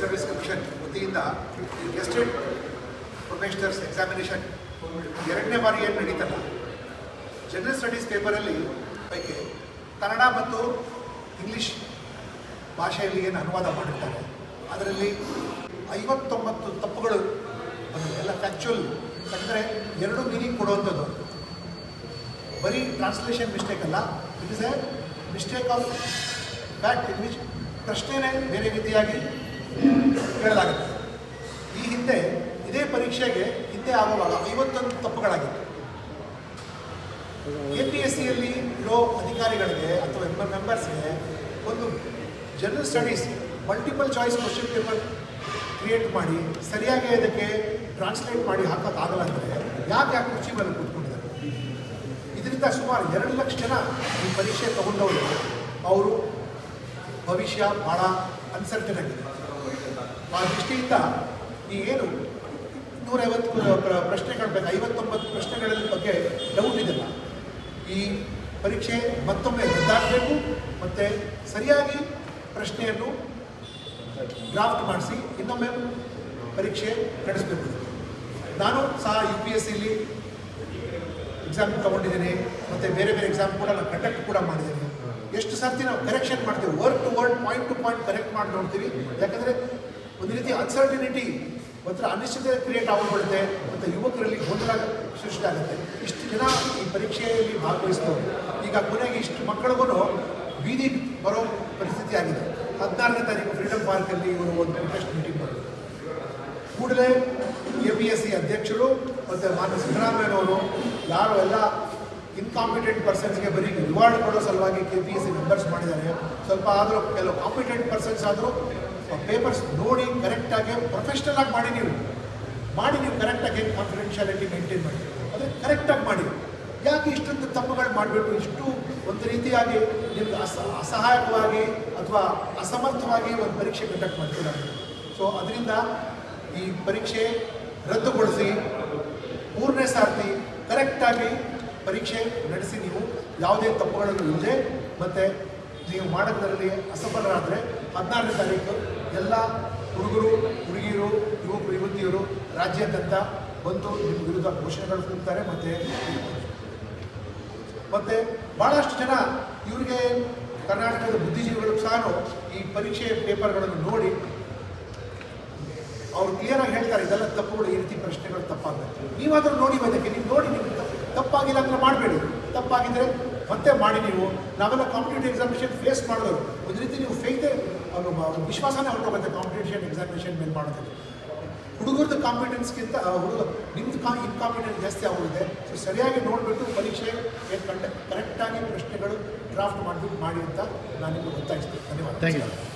Service commission ವತಿಯಿಂದ ಗೆಸ್ಟೆಡ್ ಪ್ರೊಫೆಷನರ್ಸ್ examination ಎರಡನೇ ಬಾರಿ ಏನು ನಡೀತಲ್ಲ? ಜನರಲ್ ಸ್ಟಡೀಸ್ ಪೇಪರಲ್ಲಿ ಪೈಕಿ ಕನ್ನಡ ಮತ್ತು ಇಂಗ್ಲೀಷ್ ಭಾಷೆಯಲ್ಲಿ ಏನು ಅನುವಾದ ಮಾಡಿರ್ತಾರೆ. ಅದರಲ್ಲಿ ಐವತ್ತೊಂಬತ್ತು ತಪ್ಪುಗಳು ಎಲ್ಲ ಫ್ಯಾಕ್ಚುಯಲ್ ಯಾಕಂದರೆ ಎರಡು ಮೀನಿಂಗ್ ಕೊಡುವಂಥದ್ದು. ಬರೀ ಟ್ರಾನ್ಸ್ಲೇಷನ್ ಮಿಸ್ಟೇಕ್ ಅಲ್ಲ. It is a mistake of fact in which ಪ್ರಶ್ನೆನೇ ಬೇರೆ ರೀತಿಯಾಗಿ ಕೇಳಲಾಗುತ್ತೆ ಈ ಹಿಂದೆ, ಇದೇ ಪರೀಕ್ಷೆಗೆ ಹಿಂದೆ ಆಗುವಾಗ ಐವತ್ತೊಂದು ತಪ್ಪುಗಳಾಗಿತ್ತು. ಎ ಪಿ ಎಸ್ ಸಿಯಲ್ಲಿ ಇರೋ ಅಧಿಕಾರಿಗಳಿಗೆ ಅಥವಾ ಎಂಬ ಮೆಂಬರ್ಸ್ಗೆ ಒಂದು general studies multiple choice question paper create ಮಾಡಿ, ಸರಿಯಾಗಿ ಅದಕ್ಕೆ ಟ್ರಾನ್ಸ್ಲೇಟ್ ಮಾಡಿ ಹಾಕೋಕ್ಕಾಗಲ್ಲ ಅಂದರೆ ಯಾಕೆ ಯಾಕೆ ಕುರ್ಚಿ ಮೇಲೆ ಕೂತ್ಕೊಂಡಿದ್ದಾರೆ? ಇದರಿಂದ ಸುಮಾರು ಎರಡು ಲಕ್ಷ ಜನ ಈ ಪರೀಕ್ಷೆ ತಗೊಂಡವರು. ಅವರು ಭವಿಷ್ಯ ಭಾಳ ಅನ್ಸರ್ಟನ್ ಆಗಿದೆ. ಆ ದೃಷ್ಟಿಯಿಂದ ಏನು ನೂರೈವತ್ತು ಪ್ರಶ್ನೆಗಳ ಬಗ್ಗೆ, ಐವತ್ತೊಂಬತ್ತು ಪ್ರಶ್ನೆಗಳ ಬಗ್ಗೆ ಡೌಟ್ ಇದೆಲ್ಲ ಈ ಪರೀಕ್ಷೆ ಮತ್ತೊಮ್ಮೆ ರದ್ದಾಗಬೇಕು ಮತ್ತು ಸರಿಯಾಗಿ ಪ್ರಶ್ನೆಯನ್ನು ಡ್ರಾಫ್ಟ್ ಮಾಡಿಸಿ, ಇನ್ನೊಮ್ಮೆ ಪರೀಕ್ಷೆ ನಡೆಸಬೇಕು. ನಾನು ಸಹ ಯು ಪಿ ಎಸ್ ಸಿಲಿ ಎಕ್ಸಾಮ್ ತೊಗೊಂಡಿದ್ದೀನಿ, ಮತ್ತು ಬೇರೆ ಬೇರೆ ಎಕ್ಸಾಮ್ ಕೂಡ ನಾನು ಕಂಡಕ್ಟ್ ಕೂಡ ಮಾಡಿದ್ದೀನಿ. ಎಷ್ಟು ಸರ್ತಿ ನಾವು ಕರೆಕ್ಷನ್ ಮಾಡ್ತೀವಿ word to word point to point correct ಮಾಡಿ ನೋಡ್ತೀವಿ ಯಾಕಂದರೆ ರೀತಿ ಅನ್ಸರ್ಟಿನಿಟಿ ಒಂಥರ ಅನಿಶ್ಚಿತತೆ ಕ್ರಿಯೇಟ್ ಆಗಿಬಿಡುತ್ತೆ ಮತ್ತು ಯುವಕರಲ್ಲಿ ಗೊಂದಲ ಸೃಷ್ಟಿ ಆಗುತ್ತೆ. ಇಷ್ಟು ಜನ ಈ ಪರೀಕ್ಷೆಯಲ್ಲಿ ಭಾಗವಹಿಸ್ತವ್ರು ಈಗ ಕೊನೆಗೆ ಇಷ್ಟು ಮಕ್ಕಳಿಗೂ ಬೀದಿ ಬರೋ ಪರಿಸ್ಥಿತಿ ಆಗಿದೆ. ಹದಿನಾರನೇ ತಾರೀಕು ಫ್ರೀಡಮ್ ಪಾರ್ಕಲ್ಲಿ ಇವರು ಒಂದು ಇಂಟ್ರೆಸ್ಟ್ ಮೀಟಿಂಗ್ ಮಾಡಿದ್ರು. ಕೂಡಲೇ ಎ ಪಿ ಎಸ್ ಸಿ ಅಧ್ಯಕ್ಷರು ಮತ್ತು ಮಾನ್ಯ ಸಿದ್ದರಾಮಯ್ಯನವರು ಯಾರು ಎಲ್ಲ ಇನ್ಕಾಂಪಿಟೆಂಟ್ ಪರ್ಸನ್ಸ್ಗೆ ಬರೀ ರಿವಾರ್ಡ್ ಕೊಡೋ ಸಲುವಾಗಿ K P S C members ಮಾಡಿದ್ದಾರೆ. ಸ್ವಲ್ಪ ಆದರೂ ಕೆಲವು ಕಾಂಪಿಟೆಂಟ್ ಪರ್ಸನ್ಸ್ ಆದರೂ ಪೇಪರ್ಸ್ ನೋಡಿ ಕರೆಕ್ಟಾಗಿ ಪ್ರೊಫೆಷ್ನಲ್ ಆಗಿ ಮಾಡಿ ನೀವು. ಮಾಡಿ ನೀವು ಕರೆಕ್ಟಾಗಿ ಕಾನ್ಫಿಡೆನ್ಷಿಯಾಲಿಟಿ ಮೇಂಟೈನ್ ಮಾಡಿ. ಅಂದರೆ ಕರೆಕ್ಟಾಗಿ ಮಾಡಿ. ಯಾಕೆ ಇಷ್ಟೊಂದು ತಪ್ಪುಗಳು ಮಾಡಿಬಿಟ್ಟು ಇಷ್ಟು ಒಂದು ರೀತಿಯಾಗಿ ನಿಮ್ಗೆ ಅಸ, ಅಸಹಾಯಕವಾಗಿ ಅಥವಾ ಅಸಮರ್ಥವಾಗಿ ಒಂದು ಪರೀಕ್ಷೆ ಕಂಡಕ್ಟ್ ಮಾಡ್ತೀರಾ? ಸೊ ಅದರಿಂದ ಈ ಪರೀಕ್ಷೆ ರದ್ದುಗೊಳಿಸಿ ಮೂರನೇ ಸಾರ್ತಿ ಕರೆಕ್ಟಾಗಿ ಪರೀಕ್ಷೆ ನಡೆಸಿ ನೀವು ಯಾವುದೇ ತಪ್ಪುಗಳನ್ನು ಇಲ್ಲದೆ ಮತ್ತು ನೀವು ಮಾಡೋದರಲ್ಲಿ ಅಸಫಲರಾದರೆ ಹದಿನಾರನೇ ತಾರೀಕು ಎಲ್ಲ ಹುಡುಗರು, ಹುಡುಗಿಯರು, ಯುವಕರು, ಯುವತಿಯರು ರಾಜ್ಯಾದ್ಯಂತ ಬಂದು ನಿಮ್ಮ ವಿರುದ್ಧ ಘೋಷಣೆಗಳು ಕೂಗ್ತಾರೆ ಮತ್ತು ಮತ್ತು ಭಾಳಷ್ಟು ಜನ ಇವರಿಗೆ ಕರ್ನಾಟಕದ ಬುದ್ಧಿಜೀವಿಗಳು ಸಹ ಈ ಪರೀಕ್ಷೆ ಪೇಪರ್ಗಳನ್ನು ನೋಡಿ ಅವ್ರು ಕ್ಲಿಯರ್ ಆಗಿ ಹೇಳ್ತಾರೆ, ಇದೆಲ್ಲ ತಪ್ಪುಗಳು ಈ ರೀತಿ ಪ್ರಶ್ನೆಗಳು ತಪ್ಪಾಗುತ್ತೆ ನೀವಾದರೂ ನೋಡಿ ಬಂದಕ್ಕೆ, ನೀವು ನೋಡಿ, ನೀವು ತಪ್ಪಾಗಿಲ್ಲ ಅಂದ್ರೆ ಮಾಡಬೇಡಿ. ತಪ್ಪಾಗಿದ್ದರೆ ಮತ್ತೆ ಮಾಡಿ ನೀವು, ನಾವೆಲ್ಲ ಕಾಂಪಿಟೇಟಿವ್ ಎಕ್ಸಾಮಿನೇಷನ್ ಫೇಸ್ ಮಾಡಿದ್ರು ಒಂದು ರೀತಿ ನೀವು ಫೇಕ್ದೆ ವಿಶ್ವಾಸನೇ ಹೊರಟೋಗುತ್ತೆ ಕಾಂಪಿಟೇಷನ್ ಎಕ್ಸಾಮಿನೇಷನ್ ಮೇಲೆ ಮಾಡೋದಕ್ಕೆ. ಹುಡುಗರದ್ದು ಕಾಂಪಿಟೆನ್ಸ್ಗಿಂತ ಹುಡುಗ, ನಿಮ್ದು ಕಾ ಇನ್ಕಾಂಪಿಟೆನ್ಸ್ ಜಾಸ್ತಿ ಆಗೋಗಿದೆ ಸೊ ಸರಿಯಾಗಿ ನೋಡಿಬಿಟ್ಟು ಪರೀಕ್ಷೆ, ಏನು ಕಂಡ ಕರೆಕ್ಟಾಗಿ ಪ್ರಶ್ನೆಗಳು ಡ್ರಾಫ್ಟ್ ಮಾಡಿಬಿಟ್ಟು ಮಾಡಿ ಅಂತ ನಾನು ನಿಮಗೆ ಗೊತ್ತಾಯಿಸ್ತೀನಿ ಧನ್ಯವಾದ. Thank you